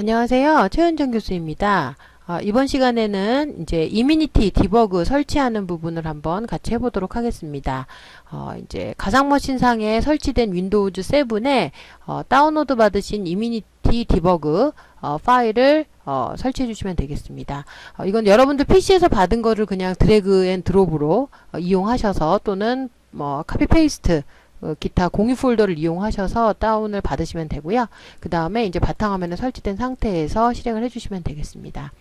안녕하세요. 최현정 교수입니다. 어, 이번 시간에는 이제 이미니티 디버그 설치하는 부분을 한번 같이 해보도록 하겠습니다. 어, 이제 가상머신상에 설치된 윈도우즈 7에 어, 다운로드 받으신 이미니티 디버그 어, 파일을 어, 설치해 주시면 되겠습니다. 어, 이건 여러분들 PC에서 받은 거를 그냥 드래그 앤 드롭으로 어, 이용하셔서 또는 뭐 카피 페이스트 어, 기타 공유 폴더를 이용하셔서 다운을 받으시면 되고요. 그 다음에 이제 바탕화면에 설치된 상태에서 실행을 해주시면 되겠습니다.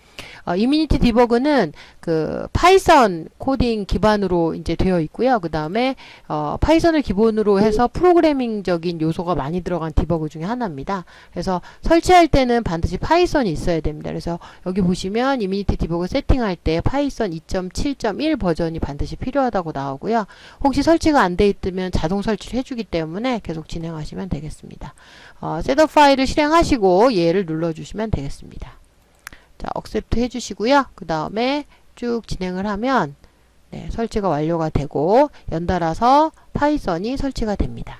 어, 이미니티 디버그는 그 파이썬 코딩 기반으로 이제 되어 있고요. 그 다음에 어, 파이썬을 기본으로 해서 프로그래밍적인 요소가 많이 들어간 디버그 중에 하나입니다. 그래서 설치할 때는 반드시 파이썬이 있어야 됩니다. 그래서 여기 보시면 이미니티 디버그 세팅할 때 파이썬 2.7.1 버전이 반드시 필요하다고 나오고요. 혹시 설치가 안 돼 있으면 자동 설치 를 해주기 때문에 계속 진행하시면 되겠습니다. 어, 셋업 파일을 실행하시고 얘를 눌러주시면 되겠습니다. 자, accept 해주시고요. 그 다음에 쭉 진행을 하면 네, 설치가 완료가 되고 연달아서 파이썬이 설치가 됩니다.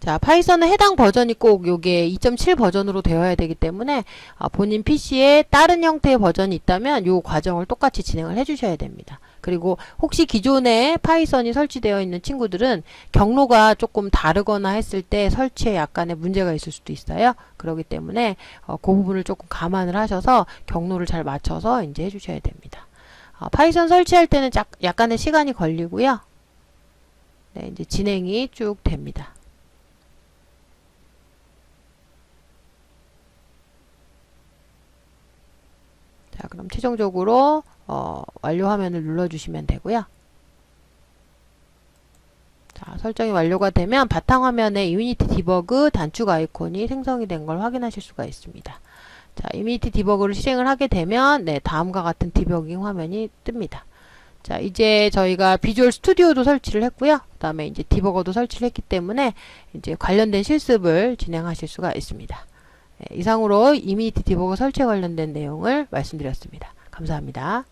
자, 파이썬은 해당 버전이 꼭 요게 2.7 버전으로 되어야 되기 때문에 아, 본인 PC에 다른 형태의 버전이 있다면 요 과정을 똑같이 진행을 해주셔야 됩니다. 그리고 혹시 기존에 파이썬이 설치되어 있는 친구들은 경로가 조금 다르거나 했을 때 설치에 약간의 문제가 있을 수도 있어요. 그렇기 때문에 어, 그 부분을 조금 감안을 하셔서 경로를 잘 맞춰서 이제 해주셔야 됩니다. 어, 파이썬 설치할 때는 짝, 약간의 시간이 걸리고요. 네, 이제 진행이 쭉 됩니다. 자, 그럼 최종적으로 어, 완료 화면을 눌러주시면 되고요. 자, 설정이 완료가 되면 바탕화면에 이미니티 디버그 단축 아이콘이 생성이 된 걸 확인하실 수가 있습니다. 자, 이미니티 디버그를 실행을 하게 되면 네, 다음과 같은 디버깅 화면이 뜹니다. 자, 이제 저희가 비주얼 스튜디오도 설치를 했고요. 그 다음에 이제 디버거도 설치를 했기 때문에 이제 관련된 실습을 진행하실 수가 있습니다. 네, 이상으로 이미니티 디버거 설치에 관련된 내용을 말씀드렸습니다. 감사합니다.